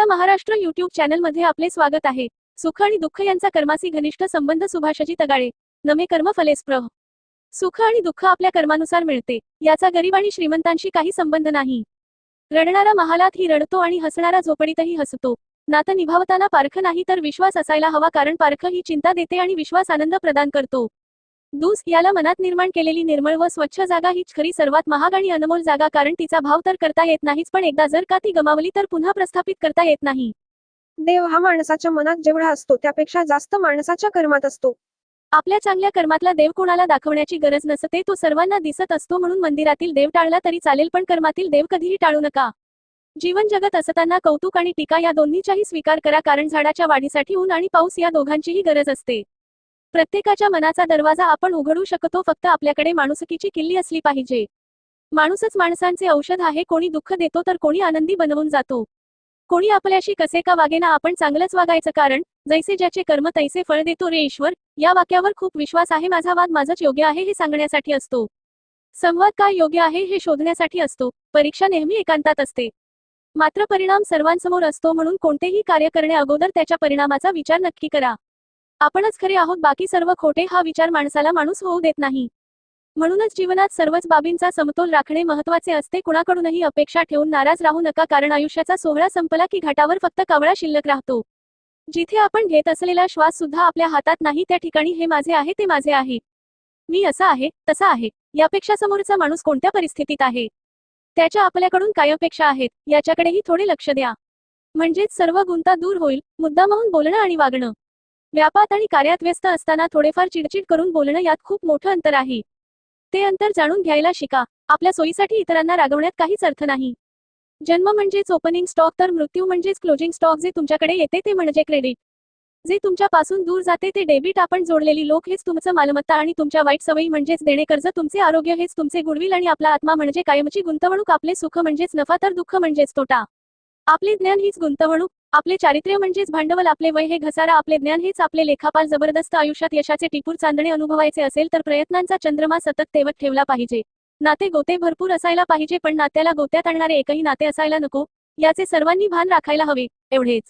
आपला महाराष्ट्र युट्यूब चॅनलमध्ये आपले स्वागत आहे. सुख आणि दुःख यांचा कर्माशी घनिष्ठ संबंध सुभाषजी तगाळे. नमे कर्म फलेस्प्रह सुख आणि दुःख आपल्या कर्मानुसार मिळते. याचा गरीब आणि श्रीमंतांशी काही संबंध नाही. रडणारा महालात ही रडतो आणि हसणारा झोपडीतही हसतो. नातं निभावताना पारख नाही तर विश्वास असायला हवा कारण पारख ही चिंता देते आणि विश्वास आनंद प्रदान करतो. दूस याला मनात निर्माण केलेली निर्मळ व स्वच्छ जागा हीच खरी सर्वात महाग आणि अनमोल जागा कारण तिचा भाव तर करता येत नाहीच पण एकदा जर का ती गमावली तर पुन्हा प्रस्थापित करता येत नाही. देव हा माणसाच्या मनात जेवढा असतो त्यापेक्षा जास्त माणसाच्या कर्मात असतो. आपल्या चांगल्या कर्मातला देव कोणाला दाखवण्याची गरज नसते तो सर्वांना दिसत असतो म्हणून मंदिरातील देव टाळला तरी चालेल पण कर्मातील देव कधीही टाळू नका. जीवन जगत असताना कौतुक आणि टीका या दोन्हीचाही स्वीकार करा कारण झाडाच्या वाढीसाठी ऊन आणि पाऊस या दोघांचीही गरज असते. प्रत्येकाच्या मनाचा दरवाजा आपण उघडू शकतो फक्त आपल्याकडे माणुसकीची किल्ली असली पाहिजे. माणूसच माणसांचे औषध आहे कोणी दुःख देतो तर कोणी आनंदी बनवून जातो. कोणी आपल्याशी कसे का वागेना आपण चांगलंच वागायचं कारण जैसे ज्याचे कर्म तैसे फळ देतो रे ईश्वर या वाक्यावर खूप विश्वास आहे माझा वाद माझंच योग्य आहे हे सांगण्यासाठी असतो. संवाद काय योग्य आहे हे शोधण्यासाठी असतो परीक्षा नेहमी एकांतात असते. मात्र परिणाम सर्वांसमोर असतो म्हणून कोणतेही कार्य करणे अगोदर त्याच्या परिणामाचा विचार नक्की करा. आपणच खरे आहोत बाकी सर्व खोटे हा विचार माणसाला माणूस होऊ देत नाही. म्हणूनच जीवनात सर्वच बाबींचा समतोल राखणे महत्त्वाचे असते कुणाकडूनही अपेक्षा ठेवून नाराज राहू नका कारण आयुष्याचा सोहळा संपला की घाटावर फक्त कावळा शिल्लक राहतो. जिथे आपण घेत असलेला श्वास सुद्धा आपल्या हातात नाही त्या ठिकाणी हे माझे आहे ते माझे आहे. मी असा आहे तसा आहे यापेक्षा समोरचा माणूस कोणत्या परिस्थितीत आहे? त्याच्या आपल्याकडून काय अपेक्षा आहेत याच्याकडेही थोडे लक्ष द्या. म्हणजेच सर्व गुंता दूर होईल मुद्दामहून बोलणं आणि वागणं. व्यापात आणि कार्यात व्यस्त असताना थोडेफार चिडचिड करून बोलणं यात खूप मोठं अंतर आहे. ते अंतर जाणून घ्यायला शिका. आपल्या सोयीसाठी इतरांना रागवण्यात काहीच अर्थ नाही. जन्म म्हणजेच ओपनिंग स्टॉक तर मृत्यू म्हणजेच क्लोजिंग स्टॉक जे तुमच्याकडे येते ते म्हणजे क्रेडिट जे तुमच्यापासून दूर जाते ते डेबिट आपण जोडलेली लोक हेच तुमचं मालमत्ता आणि तुमच्या वाईट सवयी म्हणजेच देणे कर्ज तुमचे आरोग्य हेच तुमचे गुडविल आणि आपला आत्मा म्हणजे कायमची गुंतवणूक आपले सुख म्हणजेच नफा तर दुःख म्हणजेच तोटा. आपले ज्ञान हीच गुंतवणूक आपले चारित्र्य म्हणजेच भांडवल आपले वय हे घसारा आपले ज्ञान हेच आपले लेखापाल जबरदस्त आयुष्यात यशाचे टिपूर चांदणे अनुभवायचे असेल तर प्रयत्नांचा चंद्रमा सतत तेवत ठेवला पाहिजे. नाते गोते भरपूर असायला पाहिजे पण नात्याला गोत्यात आणणारे एकही नाते असायला नको याचे सर्वांनी भान राखायला हवे एवढेच.